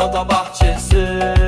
Dada bahçesi.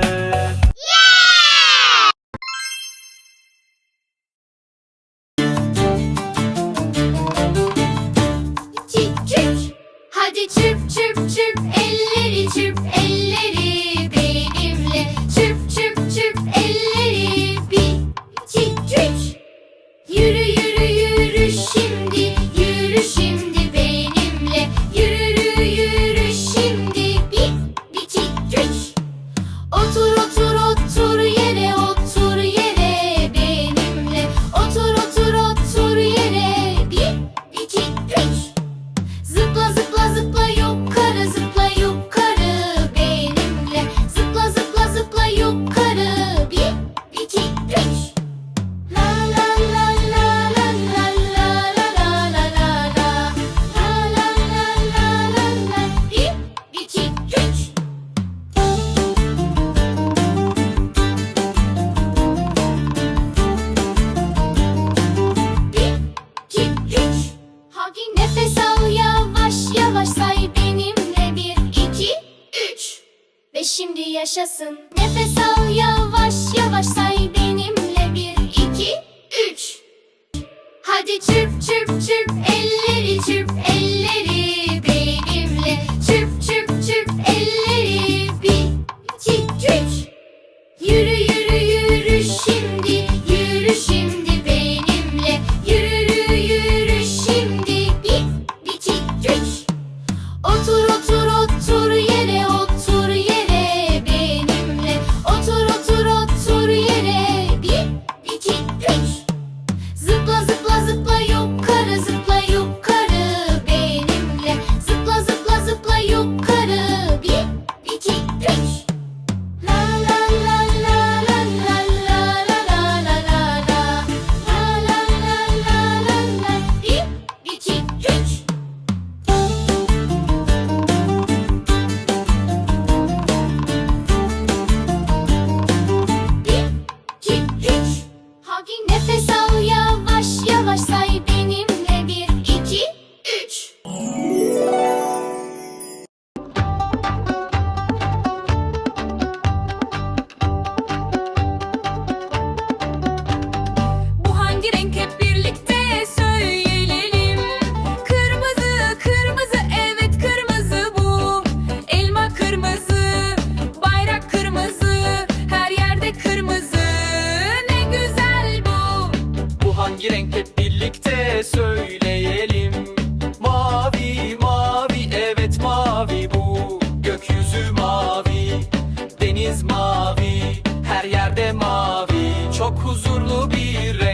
Yaşasın. Huzurlu bir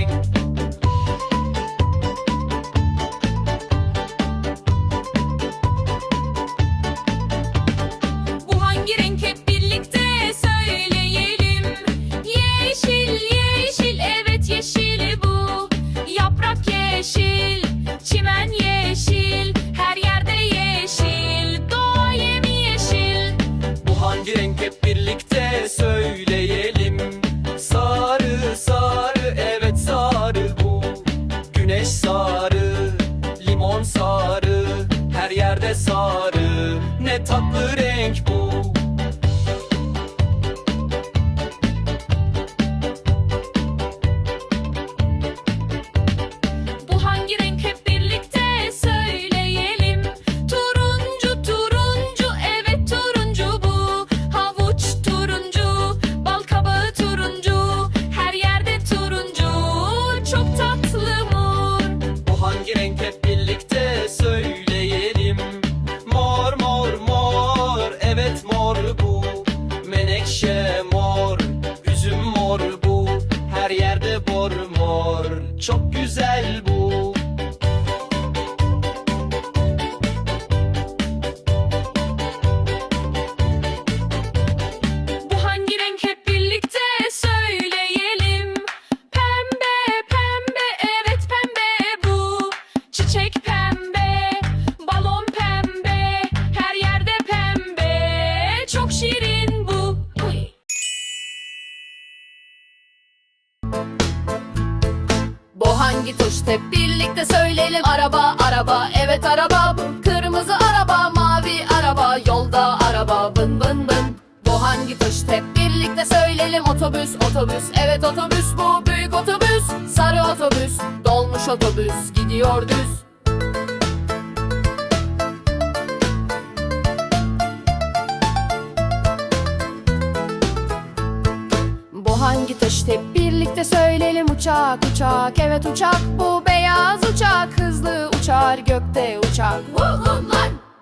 Araba. Evet araba Kırmızı araba mavi araba. Yolda araba. Bın bın bın. Bu hangi taşıt hep birlikte söyleyelim. Otobüs otobüs. Evet otobüs bu. Büyük otobüs Sarı otobüs. Dolmuş otobüs gidiyor düz. Hangi taşıt hep birlikte söyleyelim. Uçak uçak. Evet uçak bu. Beyaz uçak. Hızlı uçar gökte uçak lan!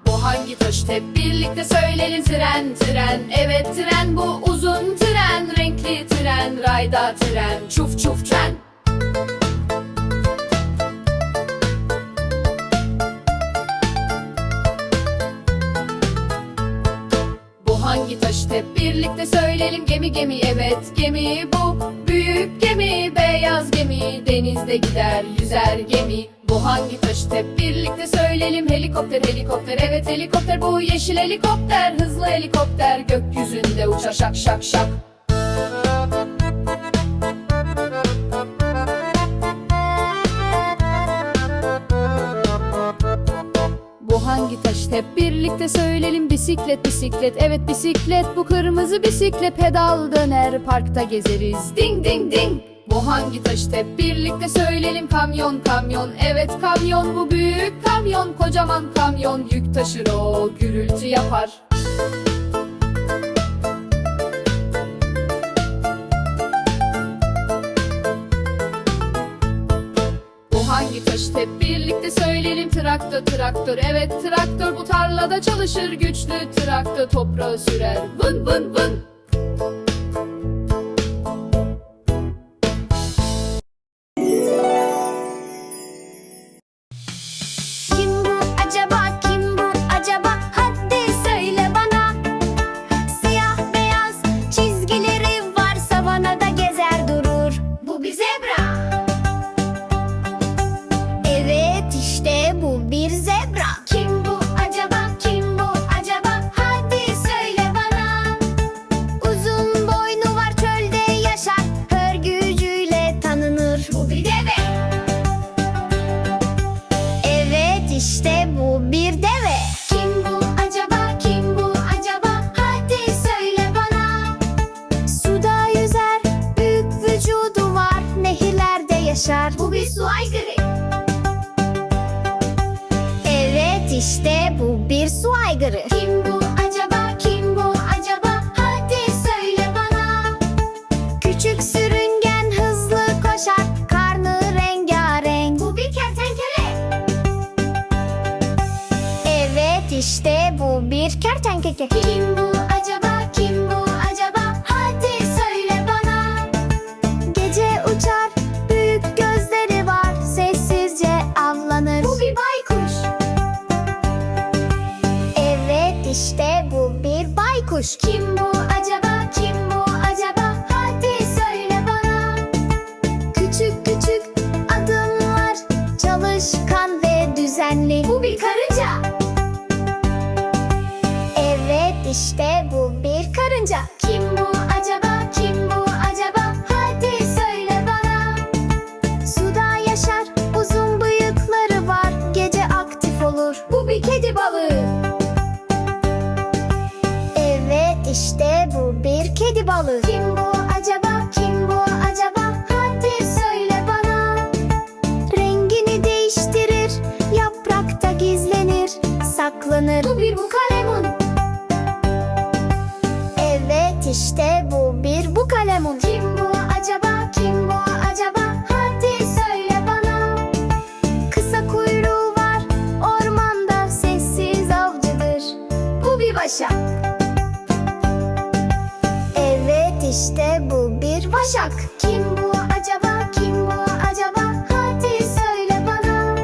Bu hangi taşıt hep birlikte söyleyelim. Tren tren. Evet tren bu. Uzun tren. Renkli tren rayda tren. Çuf çuf tren. Bu hangi taşıt hep birlikte söyleyelim. Gemi gemi. Evet gemi bu. Büyük gemi beyaz gemi. Denizde gider yüzer gemi Bu hangi taşıt hep birlikte söyleyelim. Helikopter helikopter. Evet helikopter bu. Yeşil helikopter Hızlı helikopter. Gökyüzünde uçar şak şak şak. Bu hangi taşıt hep birlikte söyleyelim. Bisiklet bisiklet. Evet bisiklet. Bu kırmızı bisiklet pedal döner. Parkta gezeriz. Ding ding ding Bu hangi taşıt hep birlikte söyleyelim kamyon kamyon. Evet kamyon bu büyük kamyon. Kocaman kamyon. Yük taşır o gürültü yapar. Hangi taşıt hep birlikte söyleyelim traktör traktör. Evet traktör bu tarlada çalışır. Güçlü traktör toprağı sürer. Vın vın vın işte bu bir su aygırı. Kim bu acaba kim bu acaba hadi söyle bana. Küçük sürüngen hızlı koşar karnı rengarenk. Bu bir kertenkele. Evet işte bu bir kertenkele. Kim bu işte bu bir baykuş. Kim bu acaba kim bu acaba hadi söyle bana. Küçük küçük adımlar çalışkan ve düzenli. Bu bir karınca. Evet işte bu bir karınca. Kim bu acaba kim bu acaba hadi söyle bana. Suda yaşar uzun bıyıkları var gece aktif olur. Bu bir kedi balığı. Kedi balığı. Kim bu acaba kim bu acaba hadi söyle bana. Rengini değiştirir yaprakta gizlenir saklanır. Bu bir bukalemun. Evet işte bu bir bukalemun. Kim bu acaba kim bu acaba hadi söyle bana. Kısa kuyruğu var ormanda sessiz avcıdır. Bu bir başak. İşte bu bir vaşak. Kim bu acaba kim bu acaba hadi söyle bana.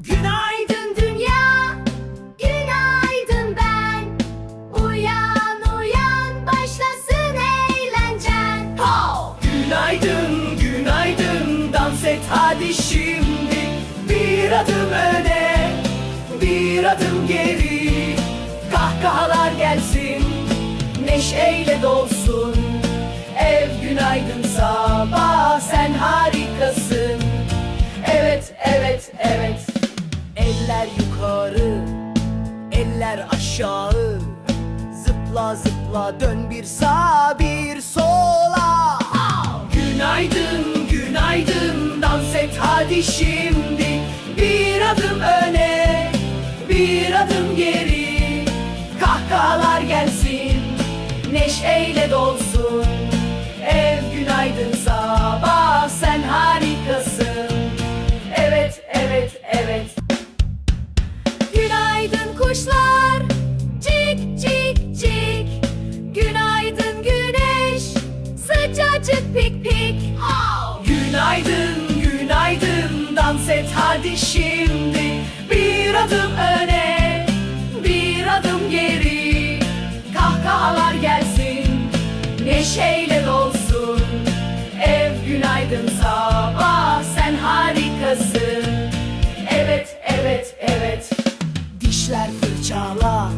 Günaydın dünya, günaydın ben. Uyan uyan başlasın eğlencen. Günaydın, günaydın neşeyle dolsun. Ev günaydın sabah sen harikasın. Evet evet evet. Eller yukarı eller aşağı. Zıpla zıpla dön bir sağa bir sola. Günaydın günaydın dans et hadi şimdi. artık pik pik. Günaydın günaydın dans et hadi şimdi. Bir adım öne bir adım geri. Kahkahalar gelsin neşeyle dolsun. Ev günaydın sabah sen harikasın. Evet evet evet. Dişler fırçala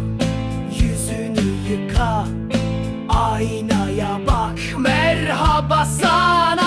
Хасан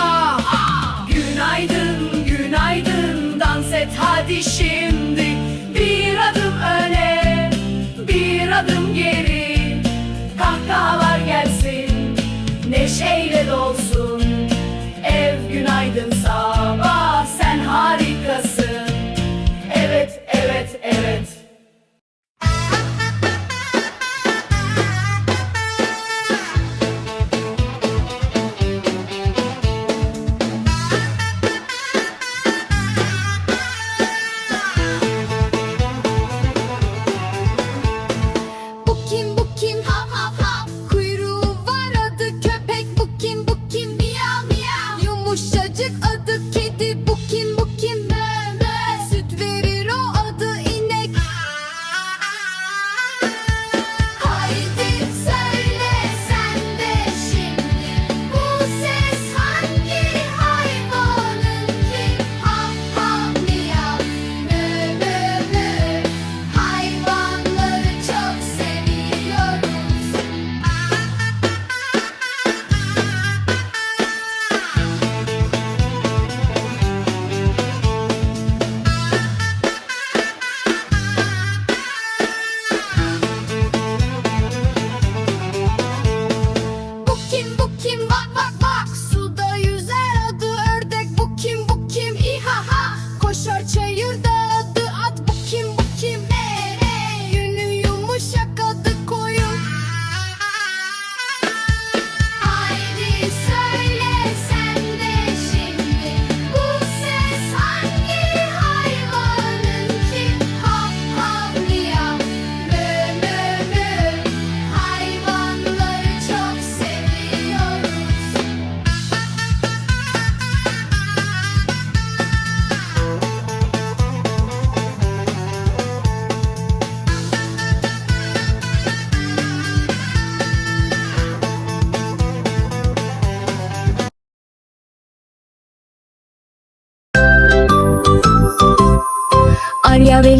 Julia ve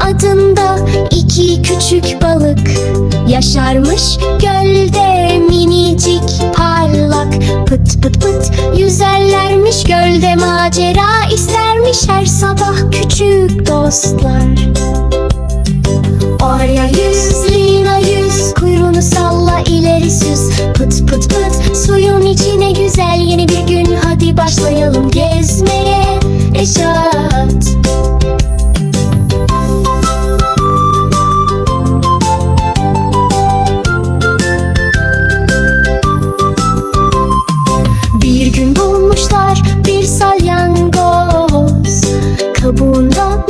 adında iki küçük balık Yaşarmış gölde. Minicik parlak Pıt pıt pıt yüzerlermiş gölde. Macera istermiş her sabah küçük dostlar. Oraya yüz, Lina yüz, kuyruğunu salla ileri süz. Pıt pıt pıt suyun içine güzel yeni bir gün. Hadi başlayalım gezmeye. Eşya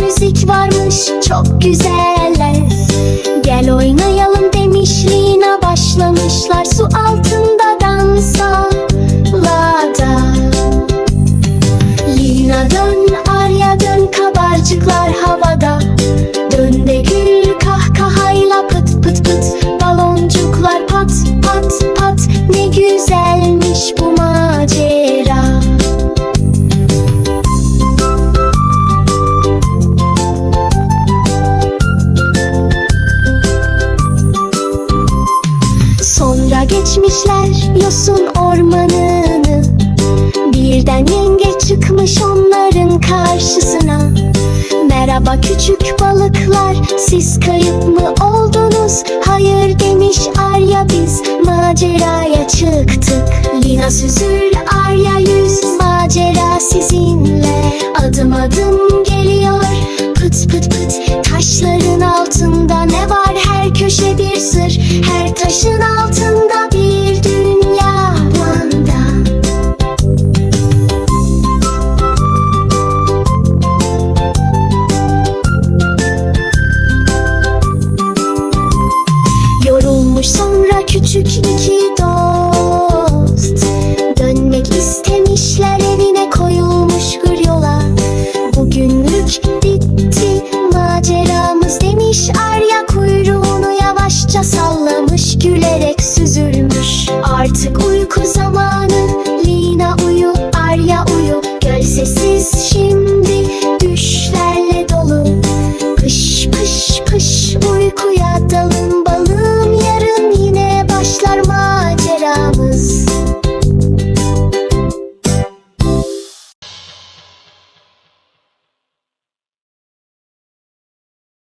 Müzik varmış çok güzel Gel oynayalım demiş başlamışlar su altı Merhaba küçük balıklar Siz kayıp mı oldunuz? Hayır demiş Arya biz Maceraya çıktık Lina süzül Arya yüz Macera sizinle Adım adım geliyor Pıt pıt pıt Taşların altında ne var? Her köşe bir sır Her taşın altında demiş Arya kuyruğunu yavaşça sallamış Gülerek süzülmüş. Artık uyku